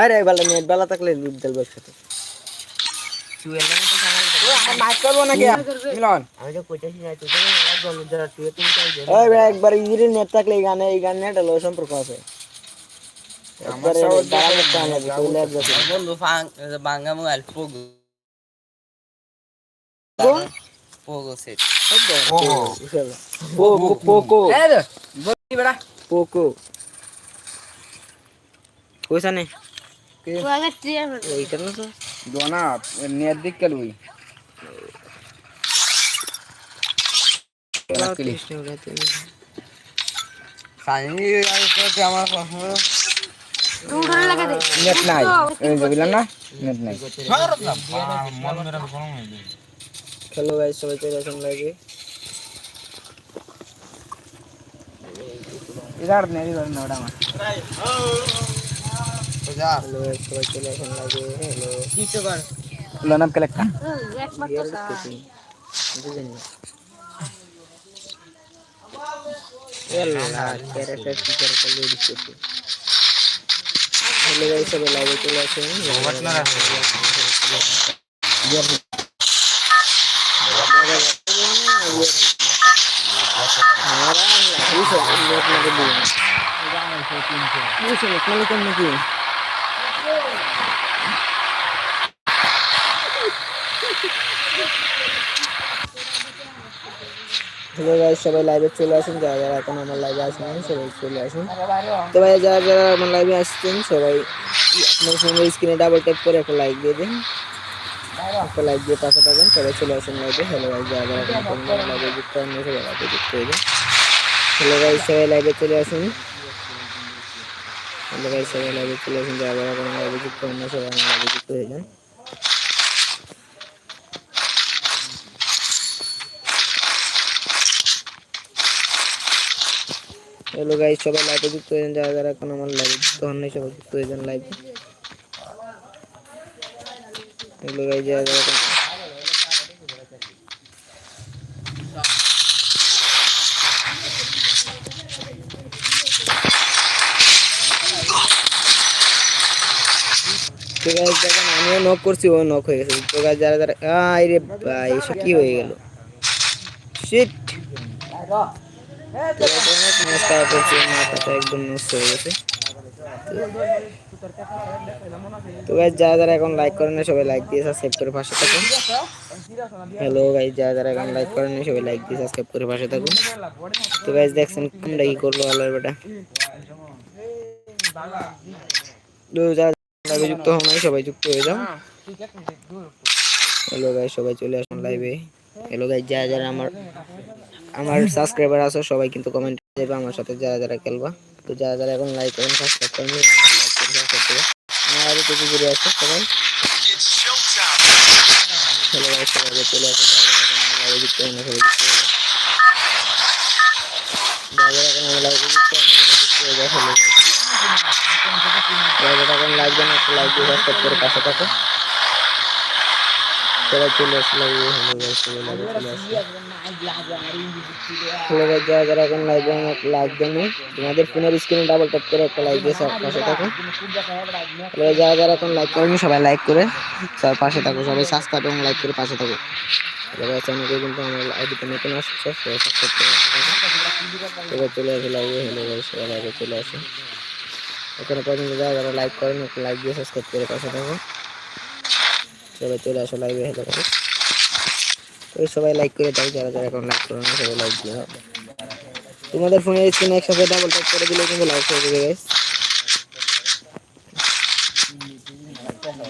আর বেলা net বেলা থাকলে লুট দেল বসতে তুই এলে তো সামাল দে। আমার মাইক করব নাকি মিলন আমি তো কইতেছি না তুই তো না জল জড়া তুই তুমি চাই দে। ওই ভাই একবার ইজিরি নেট থাকলে এই গানে এই গান নেট হলো সম্পর্ক আছে একবার দাঁড়ানো চান লাগে চলে আসবে বন্ধু ফাং বাঙ্গা মোবাইল পোগো পোগো সেট পোকো পোকো এই দে বলি বেটা পোকো কইছা নে এইটা না তো দোনা নেট দিক কে লুই সানি আর তো আমার প্রশ্ন নেট নাই এই যে বললাম না নেট নাই খেলো ভাই সবাই চলে আসুন লাগে ইধার নেই ইধার নোড়া আমার যা হ্যালো ভাই সবাই চলে আসুন লাগে হ্যালো কিছু কর লনাম কালেক্ট ইয়ার দেখতেছি বুঝেন না এলা ক্যারেক্টার ফিচার করে দিতেছি হ্যালো ভাই সবাই লাইভে চলে আসুন হ্যালো গাইস সবাই লাইভে চলে আসুন। যারা যারা এখন আমার লাইভে আসেন, সবাই চলে আসুন। তো ভাই, যারা যারা আমার লাইভে আসছেন, সবাই আপনার ফোনের স্ক্রিনে ডাবল ট্যাপ করে একটা লাইক দিয়ে দিন। একটা লাইক দিয়ে পাশে থাকুন। সবাই চলে আসুন লাইভে হ্যালো ভাই যারা যারা লাইভে যুক্ত হন, সবাই লাইভে যুক্ত হয়ে হ্যালো ভাই সবাই লাইভে চলে আসুন। হ্যালো ভাই সবাই লাইভে চলে আসুন। যারা যারা এখন লাইভে যুক্ত হন সবাই আমার লাইভে যুক্ত হয়ে যান। হ্যালো গাইস, সবাই লাইভে যুক্ত হয়ে যান। যারা যারা এখন আমার লাইভে যুক্ত হন নাই সবাই যুক্ত হয়ে যান লাইভে হ্যালো গাইস, যারা যারা তো গাইস দেখেন, আমিও নক করছি, ও নক হয়ে গেছে। তো যারা যারা আই রে ভাই, এসব কি হয়ে গেল? শিট একদম হয়ে গেছে। তো যারা এখন লাইক না সবাই লাইক দিয়ে করে পাশে থাকুন। হ্যালো যারা এখন লাইক সবাই লাইক করে পাশে তো দেখছেন কোনটা কি করল, আল্লাহর বেটা লাইভে যুক্ত হন নাই, সবাই যুক্ত হয়ে যাও। হ্যালো গাইস সবাই চলে আসুন লাইভে হ্যালো গাইস যারা যারা আমার আমার সাবস্ক্রাইবার আছো, সবাই কিন্তু কমেন্ট দেবে আমার সাথে যারা যারা খেলবা। তো যারা যারা এখন লাইক করেন সাবস্ক্রাইব করেন লাইক করে সাবস্ক্রাইব করে আমার আরও কিছু ঘুরে আছে, সবাই। হ্যালো গাইস সবাই চলে আসো যারা যারা লাইভে যুক্ত হন সবাই যুক্ত হয়ে। যারা যারা এখন লাইভে যুক্ত হয়ে যাও হ্যালো যারা এখন লাইক দেন একটা লাইক দিয়ে সাবস্ক্রাইব করে পাশে থাকো। সবাই চলে আসে লাইভে হ্যালো গাইস সবাই লাইভে চলে আসে হ্যালো গাইস যারা যারা এখন লাইভে লাইক দেন তোমাদের ফোনের স্ক্রিনে ডাবল ট্যাপ করে একটা লাইক দিয়ে পাশে থাকো। হ্যালো যারা যারা এখন লাইক করেন, সবাই লাইক করে, সবাই পাশে থাকো, সবাই সাবস্ক্রাইব এবং লাইক করে পাশে থাকো। হ্যালো চ্যানেলে কিন্তু আমার আইডিতে নতুন আসছে, সবাই সাবস্ক্রাইব করে সবাই চলে আসে লাইভে হ্যালো সবাই চলে আসে। এখানে পর্যন্ত যারা যারা লাইক করেন একটু লাইক দিয়ে সাবস্ক্রাইব করে পাশে থাকো সবাই চলে আসো লাইভে হেলো করে ওই সবাই লাইক করে দাও যারা যারা এখন লাইক করে না সবাই লাইক দিয়ে দাও। তোমাদের ফোনের স্ক্রিনে একসাথে ডাবল ট্যাপ করে দিলে কিন্তু লাইক হয়ে যাবে গাইস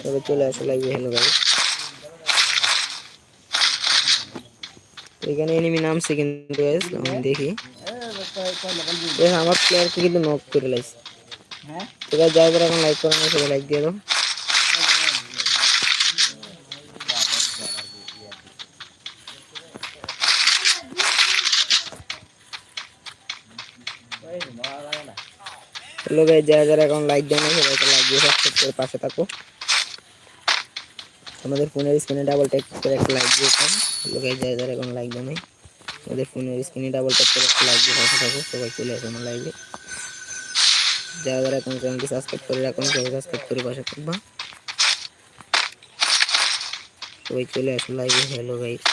সবাই চলে আসো লাইভে হেলো গাইস তো এখানে এনিমি নামছে কিন্তু guys, আমি দেখি। আমার প্লেয়ারকে কিন্তু নক করে লাইছে। হ্যাঁ তো guys, যারা যারা এখন লাইক করেন না, সবাই লাইক দিয়ে দাও হ্যালো গাইজ যারা যারা এখন লাইক দেন না সবাইকে লাইক দিয়ে সাবস্ক্রাইব করে পাশে থাকো আমাদের ফোনের স্ক্রিনে ডাবল ট্যাপ করে একটা লাইক দিয়ে দাও হ্যালো গাইজ যারা যারা এখন লাইক দেন নাই আমাদের ফোনের স্ক্রিনে ডাবল ট্যাপ করে একটা লাইক দিয়ে পাশে থাকো সবাই চলে আসো আমার লাইভে যারা যারা এখন চ্যানেলটি সাবস্ক্রাইব করে রাখুন সবাই সাবস্ক্রাইব করে পাশে থাকবা। সবাই চলে আসো লাইভে হ্যালো গাইজ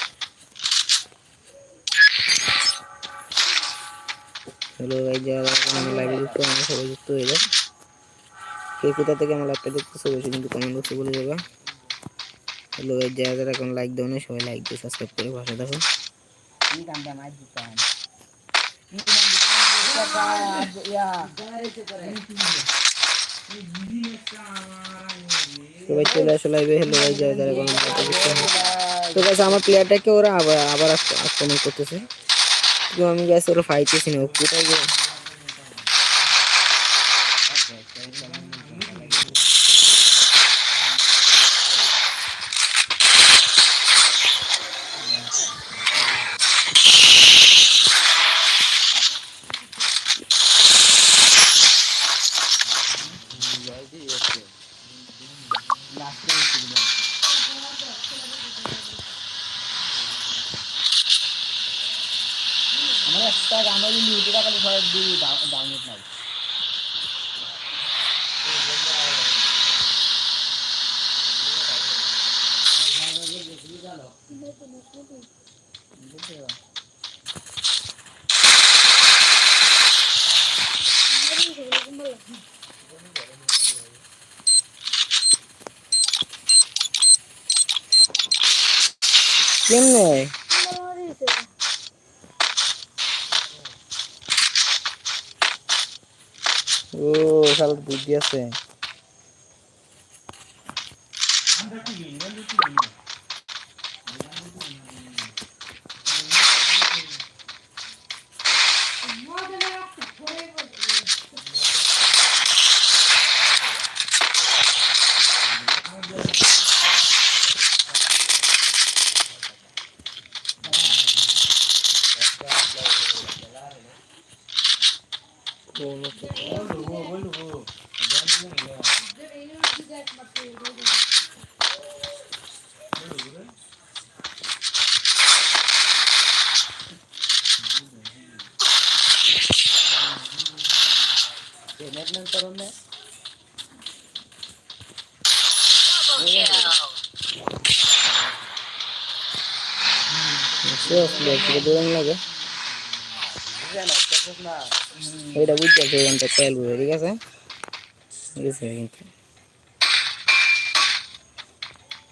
হ্যালো গাইজ যারা আমার লাইভে যুক্ত আমরা সবাই যুক্ত হয়ে যাও। কে কোথা থেকে আমার লাইভটা দেখতেছো, অবশ্যই কিন্তু কমেন্ট বক্সে বলে যাবা হ্যালো গাইজ যারা যারা এখন লাইক দাও না সবাই লাইক দিয়ে সাবস্ক্রাইব করে পাশে থাকো। চলে আসো লাইভে হ্যালো গাইজ যারা যারা প্লেয়ারটাকে ওরা আবার আবার আক্র- আক্রমণ করতেছে। আমি গেছি ওরা ফাইতেছি না। কোথায় গেল আমার একটা গানের মিউজিক খালি সবাই দিই ডাউনলোড নাই কেমনে ও শালা বুদ্ধি আছে নেট নেট করো না শেষ ব্যক্তিকে দৌড়ান লাগে না এটা বুঝতে পারছি এখানটা তেল বুঝে ঠিক আছে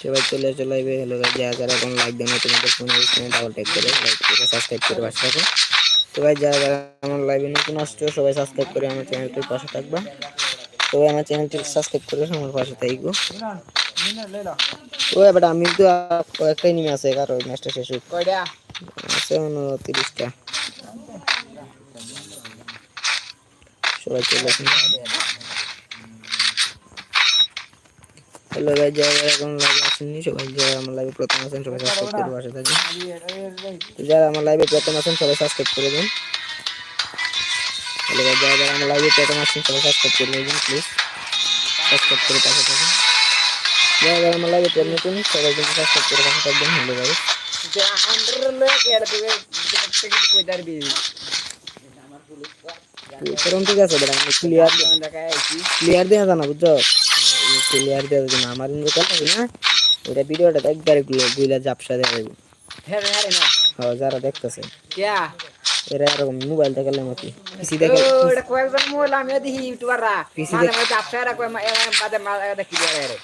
সবাই চলে আসো লাইভে হ্যালো যারা যারা এখন লাইভ দেন তোমাদের ফোনে স্ক্রিনে ডাবল ট্যাপ করে লাইক করে সাবস্ক্রাইব করে পাশে থাকো। তো ভাই যারা যারা আমার লাইভে নতুন আসছো সবাই সাবস্ক্রাইব করে আমার চ্যানেলটির পাশে থাকবা। সবাই আমার চ্যানেলটি সাবস্ক্রাইব করে আমার পাশে থাকব ও এবার আমি তো কয়েকটাই নিমে আছে কারও ম্যাচটা শেষ হোক আছে উনত্রিশটা। সবাই চলে আসুন। হ্যালো ভাই যারা যারা এখন লাইভে আসেননি সবাই যারা আমার লাইভে প্রথম আছেন সবাই সাবস্ক্রাইব করে পাশে থাকেন যারা আমার লাইভে প্রথম আছেন সবাই সাবস্ক্রাইব করে দিন। হ্যালো ভাই যারা যারা আমার লাইভে প্রথম আসেন সবাই সাবস্ক্রাইব করে দিন প্লিজ সাবস্ক্রাইব করে পাশে থাকুন যারা যারা আমার লাইভে প্রথম নতুন সবাই কিন্তু সাবস্ক্রাইব করে পাশে থাকবেন হ্যালো কারণ ঠিক আছে ক্লিয়ার ক্লিয়ার দেওয়া জানা বুঝছ? ক্লিয়ার দেওয়া যাবে না। আমার ইন্দ্র কথা না? ওটা ভিডিওটা একবারে গুলা জাপসা দেওয়া যাবে হ্যাঁ হ্যাঁ না হ্যাঁ। যারা দেখতেছে। এরা এরকম মোবাইল দেখালে মতি পিসি দেখে ওটা কয়েকজন মহিলা আমিও দেখি ইউটিউবাররা মাঝে দেখ- মাঝে আপসারা কয় এরা বাদে মা- দেখি দিয়ে রে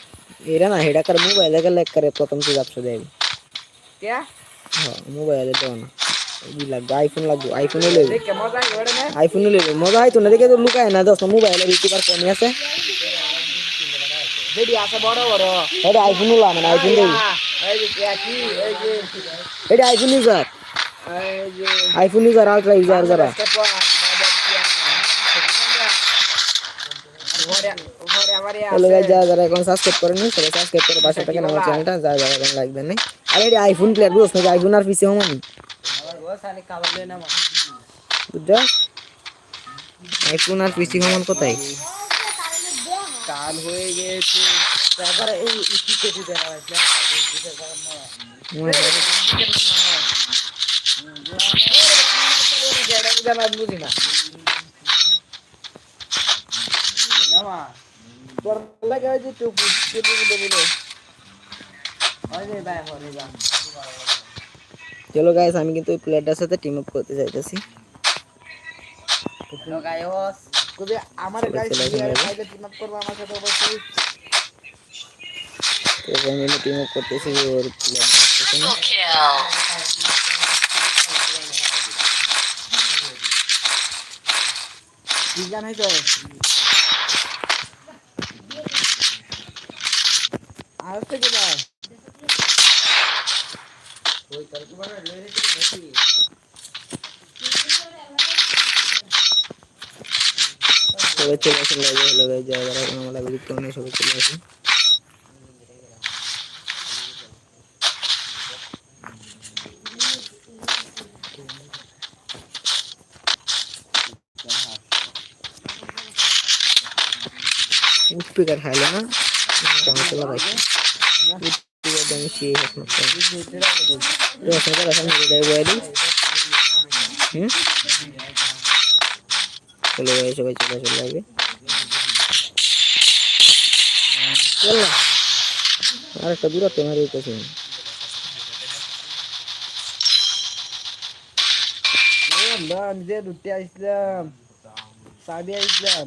এরা না হেডা কার মোবাইল দেখালে করে প্রথম তুই ব্যবসা দেয় কে হ্যাঁ মোবাইলে দেও না। লাগবে আইফোন লাগবে আইফোনে না? আইফোনে লইবে মজা হয়তো না? দেখে তো লুকায় না। দোস্ত মোবাইলে ইউটিউবার কমই আছে। বেডি আছে বড় বড়। এটা আইফোন উলা মানে আইফোন যে এটা iPhone user iPhone user ultra user যারা। হলো গাইজ যারা যারা এখন সাবস্ক্রাইব করেন সবাই সাবস্ক্রাইব করে পাশে থাকেন আমার চ্যানেলটা যারা যারা এখন লাইক দেন নাই আর এটা আইফোন প্লেয়ার বুঝছ নাকি আইফোন আর পিসি হমানি বুঝছ? আইফোন আর পিসি হমান কোথায়? কাল হয়ে গেছে তারপরে এই ইটি কেটে দেওয়া হয়েছে। মনে হয় বুঝি না তোর লাগে যে টুপি টুপি বলে চলো গাইস আমি কিন্তু ওই প্লেয়ারটার সাথে টিম আপ করতে চাইতেছি। হ্যালো কবি আমার গাইস চলে আসুন প্লেয়ার ভাই। ফাইলে টিম আপ করব আমার সাথে অবশ্যই তো আমি টিম আপ করতেছি ওর প্লেয়ারটা আসতেছে না। কি জানাই তো আর থেকে ওই নাকি সবাই চলে আসুন লাইভে হলো গাইজ যারা যারা এখন আমার লাইভে যুক্ত হন সবাই চলে আসুন। স্পিকার খাইলে না? ভাই দামি সে হাত মারতে তো আসলে তারা সামনে রেডাই বয়ে দিই হুম? চলে ভাই সবাই চলে আসুন না। আর একটা দূরত্ব মারি দিতেছি আমি। যে দুটি আসলাম। সাবি আসলাম।